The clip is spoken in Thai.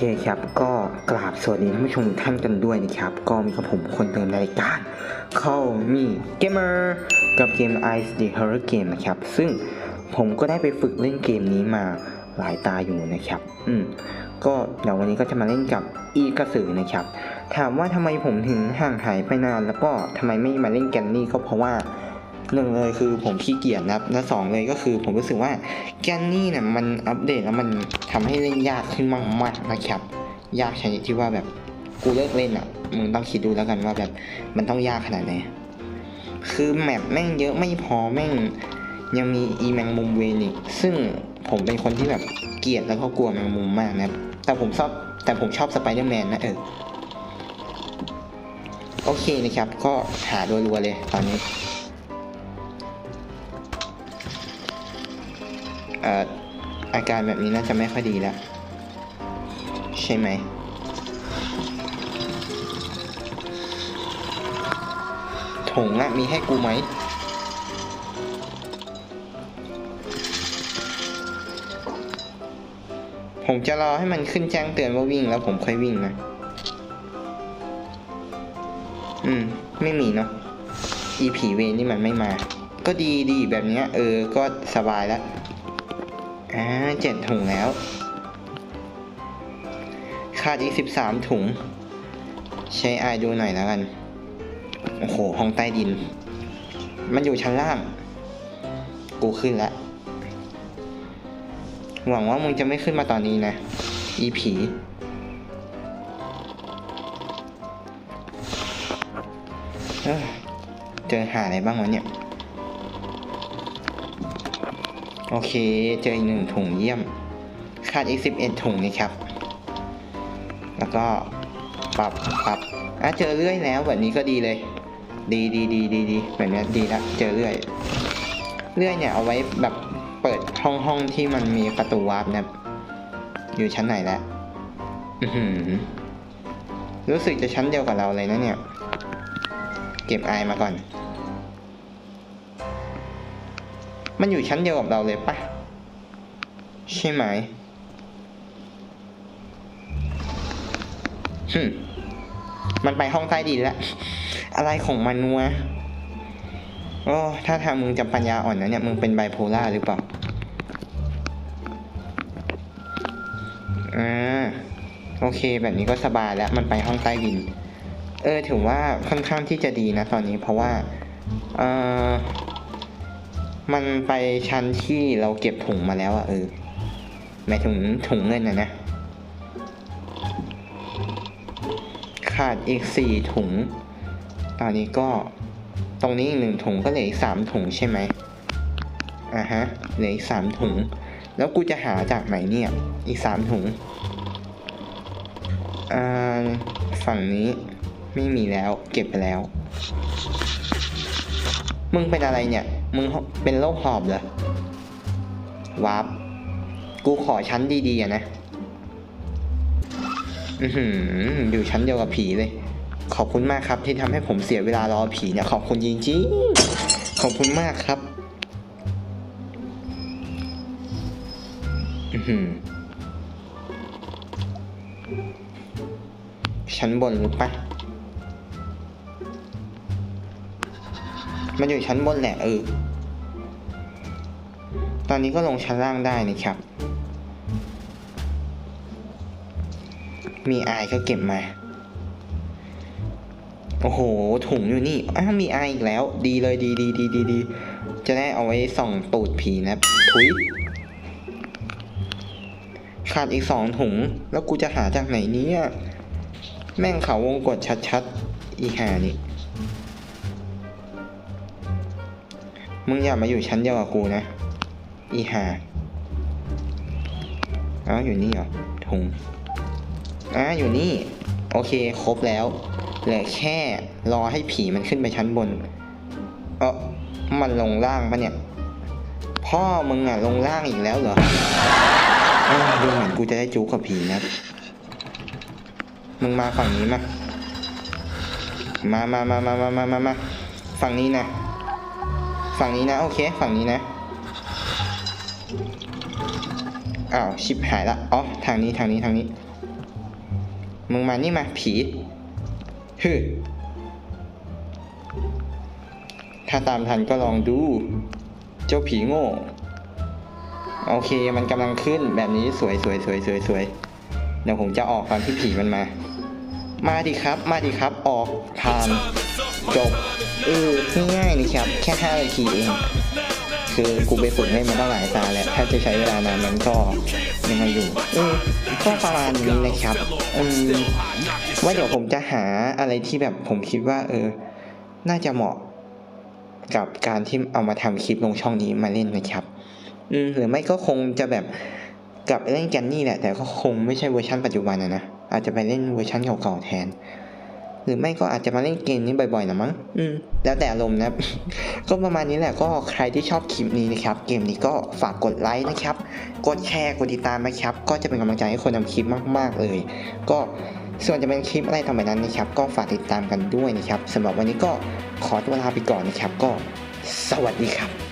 เคครับก็กราบสวัสดีท่านผู้ชมท่านกันด้วยนะครับ ก็มีกับผมคนเดิมในรายการเข้ามีเกมเมอร์กับเกม Ice the Horror Game นะครับ ซึ่งผมก็ได้ไปฝึกเล่นเกมนี้มาหลายตาอยู่นะครับ อืมก็เดี๋ยววันนี้ก็จะมาเล่นกับอีกระสือนะครับ ถามว่าทำไมผมถึงห่างหายไปนาน แล้วก็ทำไมไม่มาเล่นแกนนี่ก็เพราะว่า หนึ่งเลยคือผมขี้เกียจนะครับและสองเลยก็คือผมรู้สึกว่าแกนนี่เนี่ยมันอัปเดตแล้วมันทำให้เล่นยากขึ้นมากๆนะครับ ยากชนิดที่ว่าแบบกูเลิกเล่นอะมึงต้องคิดดูแล้วกันว่าแบบมันต้องยากขนาดไหนคือแมปแม่งเยอะไม่พอแม่งยังมีอีแมงมุมเวนิกซึ่งผมเป็นคนที่แบบเกลียดแล้วก็กลัวแมงมุมมากนะครับแต่ผมชอบแต่ผมชอบสไปเดอร์แมนนะเออโอเคนะครับ ก็หารัวๆเลยตอนนี้ อาการแบบนี้น่าจะไม่ค่อยดีแล้ว ใช่ไหม ถุงอะมีให้กูไหม ผมจะรอให้มันขึ้นแจ้งเตือนว่าวิ่งแล้วผมค่อยวิ่งนะ อืม ไม่มีเนาะอีผีเวนี่มันไม่มา ก็ดีดีแบบนี้เออ ก็สบายแล้ว อ่าเจ็ดถุงแล้ว ขาดอีกสิบสามถุง ใช้อายดูหน่อยแล้วกัน โอ้โห ห้องใต้ดิน มันอยู่ชั้นล่าง กูขึ้นแล้ว หวังว่ามึงจะไม่ขึ้นมาตอนนี้นะ อีผีเอ้อเจอหาอะไรบ้างวะเนี่ย โอเค เจออีกหนึ่งถุงเยี่ยม ขาดอีกสิบเอ็ดถุงนี่ครับ แล้วก็ปรับปรับอะเจอเรื่อยแล้วแบบนี้ก็ดีเลย ดีดีดีดีดีแบบนี้ดีละเจอเรื่อย เรื่อยเนี่ยเอาไว้แบบเปิดห้องห้องที่มันมีประตูวาร์ปนะอยู่ชั้นไหนแล้วรู้สึกจะชั้นเดียวกับเราเลยนะเนี่ย เก็บไอมาก่อน มันอยู่ชั้นเดียวกับเราเลยปะใช่ไหมฮึมมันไปห้องใต้ดินแล้ว อะไรของมันวะโอ้ถ้าทางมึงจะปัญญาอ่อนนะเนี่ย มึงเป็นไบโพล่าหรือเปล่าอ่าโอเค แบบนี้ก็สบายแล้ว มันไปห้องใต้ดิน เออ ถือว่าค่อนข้างที่จะดีนะตอนนี้เพราะว่า เออ มันไปชั้นที่เราเก็บถุงมาแล้วอะเออหมายถึงถุงเงินนะนะ ขาดอีกสี่ถุง ตอนนี้ก็ตรงนี้อีกหนึ่งถุงก็เหลืออีกสามถุงใช่ไหมอ่าฮะเหลืออีกสามถุง แล้วกูจะหาจากไหนเนี่ย อีกสามถุงอ่าฝั่งนี้ไม่มีแล้วเก็บไปแล้ว มึงเป็นอะไรเนี่ย มึงเป็นโรคหอบเหรอวาร์ปกูขอชั้นดีๆอะนะอือหืออยู่ชั้นเดียวกับผีเลย ขอบคุณมากครับที่ทำให้ผมเสียเวลารอผีเนี่ยขอบคุณจริงๆ ขอบคุณมากครับ อือหือชั้นบนหรือปะ มันอยู่ชั้นบนแหละเออ ตอนนี้ก็ลงชั้นล่างได้นะครับ มีไอก็เก็บมา โอ้โห ถุงอยู่นี่ อ้าวมีไออีกแล้ว ดีเลยดีดีดีดีดีจะได้เอาไว้ส่องตูดผีนะถุยขาดอีกสองถุง แล้วกูจะหาจากไหนเนี้แม่งเขาวงกดชัดๆ อีหานี่ มึงอย่ามาอยู่ชั้นเดียวกับกูนะ อีหาอ้าวอยู่นี่เหรอถุงอ่าอยู่นี่ โอเคครบแล้วเหลือแค่รอให้ผีมันขึ้นไปชั้นบน เออมันลงล่างปะเนี่ย พ่อมึงอะลงล่างอีกแล้วเหรอดูเหมือนกูจะได้จูกับผีนะมึงมาฝั่งนี้มา มามามามามามามาฝั่งนี้นะ ฝั่งนี้นะโอเคฝั่งนี้นะอ้าวชิบหายละอ๋อทางนี้ทางนี้ทางนี้มึงมานี่มาผีฮึถ้าตามทันก็ลองดู เจ้าผีโง่ โอเคมันกำลังขึ้นแบบนี้สวยสวยสวยสวยสวยเดี๋ยวผมจะออกตอนที่ผีมันมา มาดิครับ มาดิครับ ออกผ่านจบเออง่ายๆนี่ครับ แค่5นาทีเอง คือกูไปฝึกให้มันตั้งหลายตาแล้วถ้าจะใช้เวลานานมันก็ยังไงอยู่เออก็ประมาณนี้นะครับอืมว่าเดี๋ยวผมจะหาอะไรที่แบบผมคิดว่า เออ น่าจะเหมาะกับการที่เอามาทำคลิปลงช่องนี้มาเล่นนะครับ อืมหรือไม่ก็คงจะแบบกับเล่นกันนี่แหละ แต่ก็คงไม่ใช่เวอร์ชันปัจจุบันนะนะ อาจจะไปเล่นเวอร์ชันเก่าๆแทน หรือไม่ก็อาจจะมาเล่นเกมนี้บ่อยๆนะมั้งอืมแล้วแต่อารมณ์นะครับก็ประมาณนี้แหละก็ใครที่ชอบคลิปนี้นะครับ เกมนี้ก็ฝากกดไลค์นะครับ กดแชร์กดติดตามนะครับ ก็จะเป็นกำลังใจให้คนทำคลิปมากๆเลย ก็ส่วนจะเป็นคลิปอะไรต่อไปนั้นนะครับ ก็ฝากติดตามกันด้วยนะครับสำหรับวันนี้ก็ขอตัวลาไปก่อนนะครับ ก็สวัสดีครับ